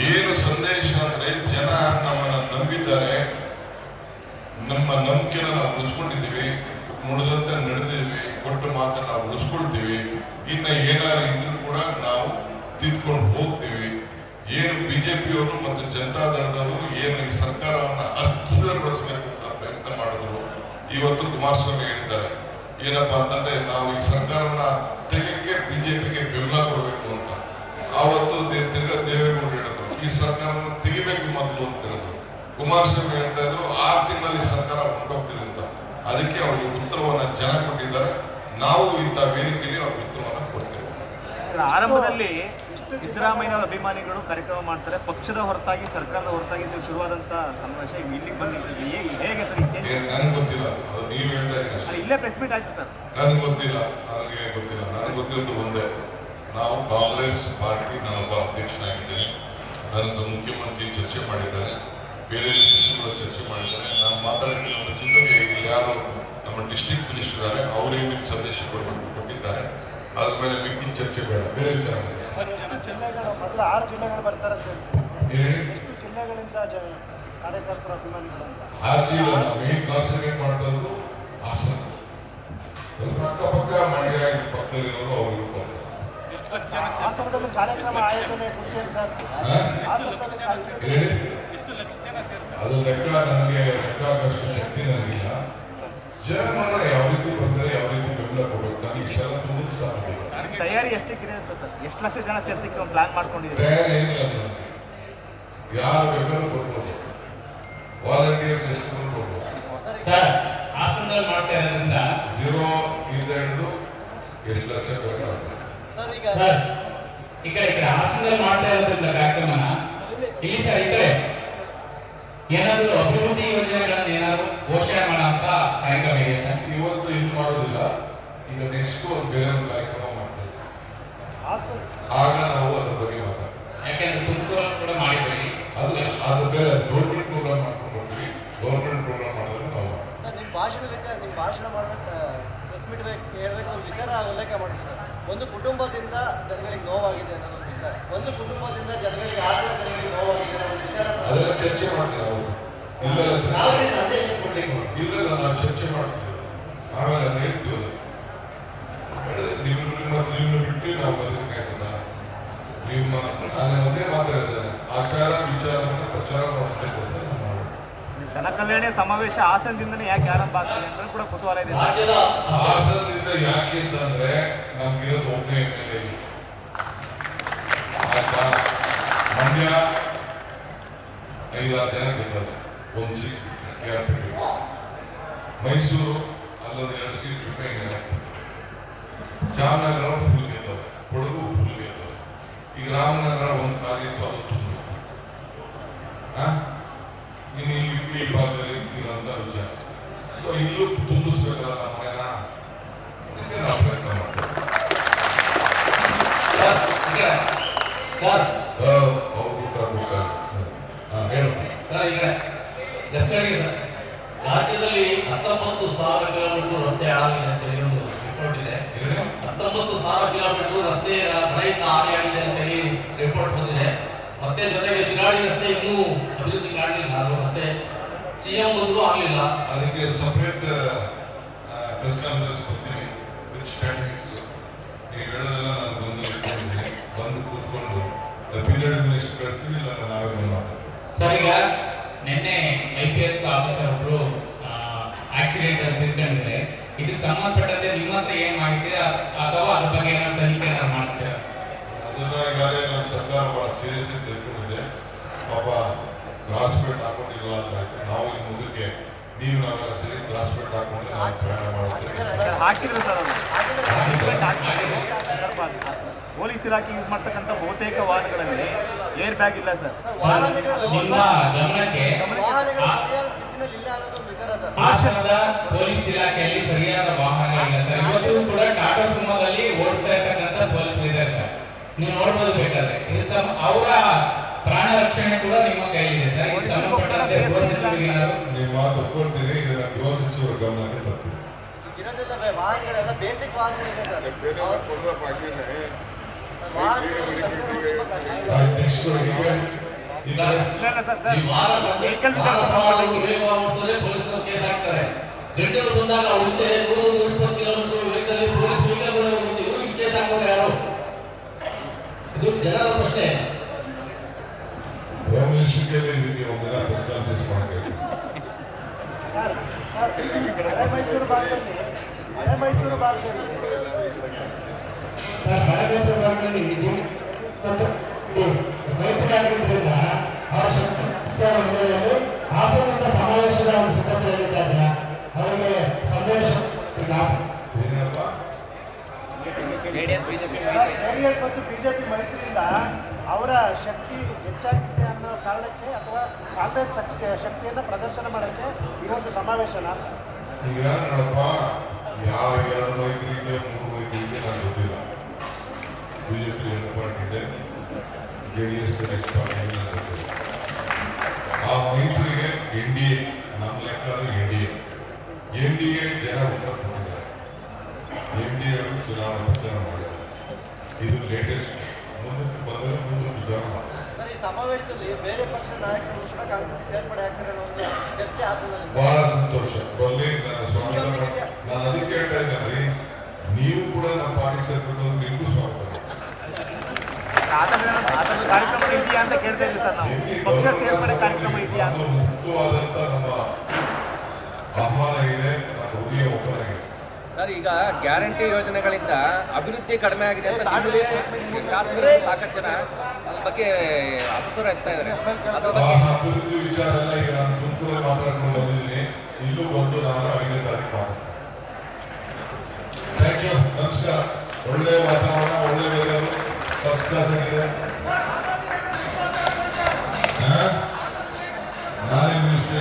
ಏನು ಸಂದೇಶ ಅಂದ್ರೆ ಜನ ನಮ್ಮನ್ನ ನಂಬಿದ್ದಾರೆ. ನಮ್ಮ ನಂಬಿಕೆನ ನಾವು ಉಳಿಸ್ಕೊಂಡಿದ್ದೀವಿ. ನುಡಿದಂತೆ ನಡೆದಿದ್ದೀವಿ. ಕೊಟ್ಟು ಮಾತ್ರ ನಾವು ಉಳಿಸ್ಕೊಳ್ತೀವಿ. ಇನ್ನ ಏನಾದ್ರು ಇದ್ರೂ ಕೂಡ ನಾವು ತಿದ್ಕೊಂಡು ಹೋಗ್ತೀವಿ. ಏನು ಬಿಜೆಪಿಯವರು ಮತ್ತು ಜನತಾದಳದವರು ಏನು ಈ ಸರ್ಕಾರವನ್ನ ಅಸ್ಥಿರಗೊಳಿಸಬೇಕು ಅಂತ ಪ್ರಯತ್ನ ಮಾಡಿದ್ರು. ಇವತ್ತು ಕುಮಾರಸ್ವಾಮಿ ಹೇಳಿದ್ದಾರೆ. ಏನಪ್ಪಾ ಅಂತಂದ್ರೆ ನಾವು ಈ ಸರ್ಕಾರವನ್ನ ತೆಗೆಕ್ಕೆ ಬಿಜೆಪಿಗೆ ಬೆಂಬಲ ಕೊಡಬೇಕು ಅಂತ ಆವತ್ತು ದೇ- ತಿರ್ಗಾ ದೇವೇಗೌಡರು ಹೇಳಿದ್ರು ಈ ಸರ್ಕಾರವನ್ನು ತೆಗಿಬೇಕು ಮೊದಲು ಅಂತ ಹೇಳಿದ್ರು ಕುಮಾರಸ್ವಾಮಿ ಹೇಳ್ತಾ ಇದ್ರು ಆರು ತಿಂಗಳಲ್ಲಿ ಸರ್ಕಾರ ಹೊಂಟೋಗ್ತಿದೆ ಅಂತ. ಅದಕ್ಕೆ ಅವ್ರಿಗೆ ಉತ್ತರವನ್ನ ಜನ ಕೊಟ್ಟಿದ್ದಾರೆ. ನಾವು ಇಂಥ ವೇದಿಕೆಯಲ್ಲಿ ಅವ್ರಿಗೆ ಉತ್ತರವನ್ನ ಕೊಡ್ತೇವೆ. ಆರಂಭದಲ್ಲಿ ಆರಂಭದಲ್ಲಿ ಸಿದ್ದರಾಮಯ್ಯನವರ ಅಭಿಮಾನಿಗಳು ಕಾರ್ಯಕ್ರಮ ಮಾಡ್ತಾರೆ. ಪಕ್ಷದ ಹೊರತಾಗಿ ಸರ್ಕಾರದ ಹೊರತಾಗಿ ನೀವು ಶುರುವಾದಂತ ಸಮಾವೇಶ ಇಲ್ಲಿಗೆ ಬಂದಿದ್ದೀವಿ ಹೇಗೆ ನನಗೆ ಗೊತ್ತಿಲ್ಲ. ಅದು. ನೀವು ಹೇಳ್ತಾ ಇದ್ದೀರಿ ಇಲ್ಲೇ ಪ್ರೆಸ್ ಮೀಟ್ ಆಯ್ತು ಸರ್. ನನಗೆ ಗೊತ್ತಿಲ್ಲ. ನನಗೆ ಗೊತ್ತಿಲ್ಲ. ನನಗೆ ಗೊತ್ತಿರೋದು ಒಂದೇ. ನಾವು ಕಾಂಗ್ರೆಸ್ ಪಾರ್ಟಿ ನಾನೊಬ್ಬ ಅಧ್ಯಕ್ಷನಾಗಿದ್ದೇನೆ. ನನ್ನದು ಮುಖ್ಯಮಂತ್ರಿ ಚರ್ಚೆ ಮಾಡಿದ್ದಾರೆ. ಬೇರೆ ಸಿಸ್ಟಮ್ಗಳು ಚರ್ಚೆ ಮಾಡಿದ್ದಾರೆ ನಾನು ಮಾತಾಡೋಕ್ಕೆ ನಮ್ಮ ಜೊತೆಗೆ ಇಲ್ಲಿ ಯಾರು ನಮ್ಮ ಡಿಸ್ಟ್ರಿಕ್ಟ್ ಮಿನಿಸ್ಟರ್ ಇದ್ದಾರೆ ಅವರೇ ನಿಮ್ಮ ಸಂದೇಶ ಕೊಡಬೇಕು ಕೊಟ್ಟಿದ್ದಾರೆ ಅದ್ರ ಮೇಲೆ ಮಿಕ್ಕಿನ ಚರ್ಚೆ ಬೇಡ ಬೇರೆ ವಿಚಾರ ಜಿಲ್ಲೆಗಳು ಮೊದಲು ಆರು ಜಿಲ್ಲೆಗಳು ಬರ್ತಾರೆ ಎಷ್ಟು ಜಿಲ್ಲೆಗಳಿಂದ ಜ ಕಾರ್ಯಕರ್ತರು ಅಭಿಮಾನಿಗಳು ಅಂತ ಆರ್ಜಿಲ್ಲ ನಾವು ಏನು ಕಾನ್ಸಂಟ್ರೇಟ್ ಮಾಡ್ತಾ ಇರೋದು? ಹಾಸನ. ಅಕ್ಕಪಕ್ಕ ಮಂಡ್ಯ ಪಕ್ಕದಲ್ಲಿರೋರು ಅವರು ಹಾಸನದಲ್ಲಿ ಕಾರ್ಯಕ್ರಮ ಆಯೋಜನೆ ಕೊಡ್ತೇನೆ ಸರ್? ಹಾಸನದಲ್ಲಿ ಅದು ಲೆಕ್ಕ ನನಗೆ ಬೇಕಾದಷ್ಟು ಶಕ್ತಿ ನನಗಿಲ್ಲ ಜನ ನೋಡೋಣ ಯಾವ ರೀತಿ ಬರ್ತಾರೆ ಯಾವ ರೀತಿ ಬೆಂಬಲ ಕೊಡಬೇಕು ನನಗೆ ಇಷ್ಟೆಲ್ಲ ತುಂಬ ಸಾಧ್ಯ ತಯಾರಿ ಎಷ್ಟಕ್ಕಿದೆ ಅಂತ ಸರ್? ಎಷ್ಟು ಲಕ್ಷ ಜನ ಸೇರ್ಸಕ್ಕೆ ಒಂದು ಪ್ಲಾನ್ ಮಾಡ್ಕೊಂಡಿದ್ದೀವಿ ತಯಾರಿ ಏನಿಲ್ಲ ನನಗೆ ಯಾರು ಬೇಕಾದ್ರೂ ಕೊಡ್ಬೋದು. ವಾಲಂಟಿಯರ್ಸ್ ಎಷ್ಟು ಕೊಡ್ಬೋದು. ಸರ್ ಹಾಸನದಲ್ಲಿ ಮಾಡ್ತಾ ಇರೋದ್ರಿಂದ ಝೀರೋ ಇಂದ ಹಿಡಿದು ಎಷ್ಟು ಲಕ್ಷ ಬೇಕಾಗುತ್ತೆ ಸರ್ ಈಗ ಸರ್ ಈ ಕಡೆ ಈ ಕಡೆ ಹಾಸನದಲ್ಲಿ ಮಾಡ್ತಾ ಇರೋದ್ರಿಂದ ಕಾರ್ಯಕ್ರಮನ ಇಲ್ಲಿ ಸರ್ ಈ ಕಡೆ. ಏನಾದ್ರು ಅಭಿವೃದ್ಧಿ ಯೋಜನೆಗಳನ್ನು ಏನಾದರೂ ಘೋಷಣೆ ಮಾಡುವಂತ ಅಂತ ಕಾರ್ಯಕ್ರಮ ಇದೆ ಸರ್? ಇವತ್ತು ಇದು ಮಾಡೋದಿಲ್ಲ. ಈಗ ನೆಕ್ಸ್ಟ್ ಒಂದು ಬೇರೆ ಒಂದು ಕಾರ್ಯಕ್ರಮ ಮಾಡ್ತೇವೆ ಆಗ ನಾವು ಅದ್ರ ಬಗ್ಗೆ ಮಾತಾಡ್ತೀವಿ. ಯಾಕೆಂದ್ರೆ ತುಮಕೂರಲ್ಲಿ ಕೂಡ ಮಾಡಿದ್ದೀವಿ ಅದು ಅದು ಬೇರೆ ಗೌರ್ಮೆಂಟ್ ಪ್ರೋಗ್ರಾಮ್ ಮಾಡ್ಕೊಂಡ್ವಿ ಗೌರ್ಮೆಂಟ್ ಪ್ರೋಗ್ರಾಮ್ ಮಾಡಿದ್ರೆ ನಾವು ಸರ್ ನಿಮ್ಮ ಭಾಷಣ ವಿಚಾರ ನಿಮ್ಮ ಭಾಷಣ ಮಾಡಿದಾಗ ಪ್ರೆಸ್ ಮೀಟ್ ಹೇಳ್ಬೇಕು ಒಂದು ವಿಚಾರ ಉಲ್ಲೇಖ ಮಾಡಿದ್ವಿ ಸರ್. ಒಂದು ಕುಟುಂಬದಿಂದ ಜನಗಳಿಗೆ ನೋವಾಗಿದೆ ಅನ್ನೋ ಒಂದು ವಿಚಾರ. ಒಂದು ಕುಟುಂಬದಿಂದ ಜನಗಳಿಗೆ ಆಸೆ ಜನಗಳಿಗೆ ನೋವಾಗಿದೆ ಅನ್ನೋ ಒಂದು ವಿಚಾರ. ಅದೆಲ್ಲ ಚರ್ಚೆ ಮಾಡ್ತೀವಿ. ನಾವು ನಾವು ಚರ್ಚೆ ಮಾಡ್ತೀವಿ. ಆಮೇಲೆ ನೀವು ನಿಮ್ಮ ನೀವು ಬಿಟ್ಟು ನಾವು ಬದುಕಬೇಕಾಗ್ತದ ನಿಮ್ಮ ನಾನು ಒಂದೇ ಮಾತಾಡಿದ್ದೇನೆ. ಆಚಾರ ವಿಚಾರವನ್ನು ಪ್ರಚಾರ ಮಾಡುವಂಥ ಕೆಲಸ ಜನಕಲ್ಯಾಣ ಸಮಾವೇಶ ಹಾಸನದಿಂದನೇ ಯಾಕೆ ಆರಂಭ ಆಗ್ತದೆ ಅಂತ ಕೂಡ ಕುತೂಹಲ ಇದೆ ಹಾಸನದಿಂದ ಯಾಕೆ ಅಂತಂದ್ರೆ ನಮ್ಗೆ ಒಬ್ಬನೇ ಎಂ ಎಲ್ ಎ ಆಯ್ತಾ ಮಂಡ್ಯ ಐದಾರು ಜನ ಗೆದ್ದವರು. ಒಂದು ಸೀಟ್ ಮೈಸೂರು ಅಲ್ಲೊಂದು ಎರಡು ಸೀಟ್ ರೂಪಾಯಿ ಜಾಮನಗರ ಫುಲ್ ಗೆದ್ದವರು ಕೊಡಗು ಫುಲ್ ಗೆದ್ದವರು ಈಗ ರಾಮನಗರ ಒಂದು ಕಾಲಿತ್ತು ಅದು ತುಂಬ ಇನ್ನು ಈ ಭಾಗದಲ್ಲಿ ಇರುವಂತ ವಿಚಾರ ಸೊ ಇಲ್ಲೂ ತುಂಬಿಸ್ಬೇಕಲ್ಲ ನಮ್ಮ ಮನೆನ ಅದಕ್ಕೆ ನಾವು ಪ್ರಯತ್ನ ಮಾಡ್ತೇವೆ ಸರ್ ಈ ಕಡೆ ಸರ್ ಅವ್ರು ಊಟ ಊಟ ಹಾಂ ಹೇಳು ಸರ್ ಈ ಕಡೆ ದರ್ಶನಿಗೆ ಸರ್ ರಾಜ್ಯದಲ್ಲಿ ಹತ್ತೊಂಬತ್ತು ಸಾವಿರ ಕಿಲೋಮೀಟರ್ ರಸ್ತೆ ಹಾಳಾಗಿದೆ ಅಂತ ಹೇಳಿ ಒಂದು ರಿಪೋರ್ಟ್ ಇದೆ ಏನು? ಹತ್ತೊಂಬತ್ತು ಸಾವಿರ ಕಿಲೋಮೀಟರ್ ರಸ್ತೆ ರೈತ ಆಗಿದೆ ಅಂತ ಹೇಳಿ ರಿಪೋರ್ಟ್ ಬಂದಿದೆ. ಮತ್ತೆ ಜೊತೆಗೆ ಚಿರಾಡಿ ರಸ್ತೆ ಇನ್ನೂ ಅಭಿವೃದ್ಧಿ ಕಾಣಲಿಲ್ಲ. ಅದು ರಸ್ತೆ ಸಿಎಂ ಬಂದು ಆಗಲಿಲ್ಲ. ಅದಕ್ಕೆ ಸಪ್ರೇಟ್ ಪ್ರೆಸ್ ಕಾನ್ಫರೆನ್ಸ್ ಕೊಡ್ತೀನಿ. ವಿತ್ ಸ್ಟ್ರಾಟಜಿಸ್ ನೀವು ಹೇಳೋದೆಲ್ಲ ನಾನು ಬಂದು ಇಟ್ಕೊಂಡಿದ್ದೀನಿ ಬಂದು ಕೂತ್ಕೊಂಡು ರೆಪ್ಯೂಟೆಡ್ ಮಿನಿಸ್ಟರ್ ಕಳಿಸ್ತೀವಿ ಇಲ್ಲ ನಾವೇ ಬಂದು ಸರ್ ಈಗ ನಿನ್ನೆ ಐ ಪಿ ಎಸ್ ಆಫೀಸರ್ ಒಬ್ರು ಆಕ್ಸಿಡೆಂಟ್ ಅಲ್ಲಿ ಇದಕ್ಕೆ ಸಂಬಂಧಪಟ್ಟಂತೆ ನಿಮ್ಮ ಹತ್ರ ಏನ್ ಮಾಡಿದ್ರೆ ಅಥವಾ ಅದ್ರ ಬಗ್ಗೆ ಏನಾದ್ರು ತನಿಖೆ ಏನಾದ್ರು ಮಾಡಿಸ್ತೀರಾ? ಅದನ್ನ ಈಗಾಗಲೇ ನಮ್ಮ ಸರ್ಕಾರ ಬಹಳ ಸೀರಿಯಸ್ ತಿಳ್ಕೊಂಡಿದೆ. ಪಾಪ ಅಂತ ನಾವು ಈ ಮುಂದಕ್ಕೆ ನೀವು ನಾವೆಲ್ಲ ಸೇರಿ ಗ್ರಾಸ್ಪೇಟ್ ಹಾಕೊಂಡು ನಾವು ಪ್ರಯಾಣ. ಸ್ವಲ್ಪ ಪೊಲೀಸ್ ಇಲಾಖೆ ಯೂಸ್ ಮಾಡ್ತಕ್ಕಂಥ ಬಹುತೇಕ ವಾಹನಗಳಲ್ಲಿ ಏರ್ ಬ್ಯಾಗ್ ಇಲ್ಲ ಸರ್. ನಿಮ್ಮ ಗಮನಕ್ಕೆ ವಾಹನಗಳು ಸ್ಥಿತಿನಲ್ಲಿ ಇಲ್ಲ ಅನ್ನೋದು ವಿಚಾರ ಸರ್. ಹಾಸನದ ಪೊಲೀಸ್ ಇಲಾಖೆಯಲ್ಲಿ ಸರಿಯಾದ ವಾಹನ ಇಲ್ಲ ಸರ್ ಇವತ್ತು ಕೂಡ ಟಾಟಾ ಸುಮೋದಲ್ಲಿ ಓಡಿಸ್ತಾ ಇರ್ತಕ್ಕಂಥ ಪೊಲೀಸರು ಇದ್ದಾರೆ ಸರ್ ನೀವು ನೋಡ್ಬೋದು ಬೇಕಾದ್ರೆ ಇದು ಸಮ- ಅವರ ಪ್ರಾಣ ರಕ್ಷಣೆ ಕೂಡ ನಿಮ್ಮ ಕೈಲಿದೆ ಸರ್ ಇದಕ್ಕೆ ಸಂಬಂಧಪಟ್ಟಂತೆ ಗೃಹ ಸಚಿವರಿಗೆ ಏನಾದ್ರು? ನೀವು ಮಾತು ಒಪ್ಕೊಳ್ತೀನಿ ಇದನ್ನ ಗೃಹ ಸಚಿವರ ಗಮನಕ್ಕೆ ವಾಹನಗಳೆಲ್ಲ ಬೇಸಿಕ್ ವಾಹನಗಳಿದೆ ಸರ್. ಪೊಲೀಸರು ಕೇಸ್ ಹಾಕ್ತಾರೆ. ಬೆಂಗಳೂರು ಬಂದಾಗ ನೂರು ಇಪ್ಪತ್ತು ಕಿಲೋಮೀಟರ್ ವೇಗದಲ್ಲಿ ಪೊಲೀಸ್ ವೆಹಿಕಲ್ ಕೂಡ ಹೋಗುತ್ತೆ ಇವ್ರಿಗೆ ಕೇಸ್ ಹಾಕೋದು ಯಾರು ಇದು ಜನರ ಪ್ರಶ್ನೆ ರಮೇಶ್ಗೆಲ್ಲ ಇದಕ್ಕೆ ಒಂದಿನ ಪ್ರೆಸ್ ಕಾನ್ಫರೆನ್ಸ್ ಮಾಡಬೇಕು ಮೈಸೂರು ಭಾಗದಲ್ಲಿ ಮೈಸೂರು ಭಾಗದಲ್ಲಿ ಸರ್ ಮಹಾರಾಷ್ಟ್ರ ಭಾಗದಲ್ಲಿ ಆಗಿದ್ದರಿಂದ ಅವರ ಶಕ್ತಿ ಹಾಸನದ ಸಮಾವೇಶದ ಒಂದು ಸಿದ್ಧತೆ ಹೇಳಿದ್ದಾರೆ ಅವರಿಗೆ ಸಂದೇಶ ಏನಪ್ಪ ಜೆ ಡಿ ಎಸ್ ಮತ್ತು ಬಿಜೆಪಿ ಮೈತ್ರಿಯಿಂದ ಅವರ ಶಕ್ತಿ ಹೆಚ್ಚಾಗಿದೆ ಅನ್ನೋ ಕಾರಣಕ್ಕೆ ಅಥವಾ ಕಾಂಗ್ರೆಸ್ ಶಕ್ತಿ, ಶಕ್ತಿಯನ್ನು ಪ್ರದರ್ಶನ ಮಾಡೋಕ್ಕೆ ಈ ಸಮಾವೇಶನ ಅಂತ ಈಗ ನೋಡಪ್ಪ, ಯಾವ ಎರಡು ಮೈತ್ರಿ ಇದೆ, ಮೂರು ಮೈತ್ರಿ ಇದೆ ನನಗೆ ಗೊತ್ತಿಲ್ಲ. ಬಿಜೆಪಿ ಎರಡು ಪಾರ್ಟಿ ಇದೆ, J D S next party ಆ ಮೈತ್ರಿಗೆ ಎನ್ ಡಿ ಎ, ನಮ್ಮ ಲೆಕ್ಕ N D A. N D A ಜನ ಕೊಟ್ಟಿದ್ದಾರೆ. ಎನ್ ಡಿ ಎ ಚುನಾವಣೆ ಪ್ರಚಾರ ಮಾಡಿದ್ದಾರೆ ಇದು ಲೇಟೆಸ್ಟ್ ಮುಂದಕ್ಕೆ ಬಂದರೆ ಮುಂದೆ ವಿಚಾರ ಮಾಡ್ತಾರೆ. ಸರ್ ಈ ಸಮಾವೇಶದಲ್ಲಿ ಬೇರೆ ಪಕ್ಷದ ನಾಯಕರು ಕೂಡ ಕಾಂಗ್ರೆಸ್ ಸೇರ್ಪಡೆ ಆಗ್ತಾರೆ ಅನ್ನೋ ಒಂದು ಚರ್ಚೆ ಹಾಸನದಲ್ಲಿ ಬಹಳ ಸಂತೋಷ. ಕೊಲ್ಲಿ ನಾನು ಸ್ವಾಗತ ನಾನು ಅದಕ್ಕೆ ಹೇಳ್ತಾ ಇದ್ದೇನೆ ನೀವು ಕೂಡ ನಮ್ಮ ಪಾರ್ಟಿ ಸೇರ್ಕೊಂಡು ನಿಮಗೂ ಸ್ವಾಗತ. ಕಾರ್ಯಕ್ರಮ ಇದೆಯಾ ಅಂತ ಕೇಳ್ತಾ ಇದ್ದೀವಿ ಸರ್ ನಾವು. ಪಕ್ಷ ಸೇರ್ಪಡೆ ಕಾರ್ಯಕ್ರಮ ಇದೆಯಾ? ಒಂದು ಮುಕ್ತವಾದಂತ ನಮ್ಮ ಆಹ್ವಾನ ಇದೆ ನಮ್ಮ ಹೃದಯ ಒಪ್ಪನೆ ಇದೆ. ಸರ್ ಈಗ ಗ್ಯಾರಂಟಿ ಯೋಜನೆಗಳಿಂದ ಅಭಿವೃದ್ಧಿ ಕಡಿಮೆ ಆಗಿದೆ ಅಂತ ಶಾಸಕರು ಸಾಕಷ್ಟು ಜನ ಬಗ್ಗೆ ಅಪಸರ ಆಗ್ತಾ ಇದ್ದಾರೆ. ಅದ್ರ ವಿಚಾರ ಎಲ್ಲ ಈಗ ನಾನು ತುಮಕೂರಲ್ಲಿ ಮಾತಾಡ್ಕೊಂಡು ಇಲ್ಲೂ ಬಂದು ನಾನು ಐದನೇ ಯು ನಮಸ್ಕಾರ. ಒಳ್ಳೆ ವಾತಾವರಣ ಒಳ್ಳೆ ವೆದರ್ ಫಸ್ಟ್ ಕ್ಲಾಸ್ ಆಗಿದೆ. ನಾನೇ ಮಿನಿಸ್ಟ್ರಿ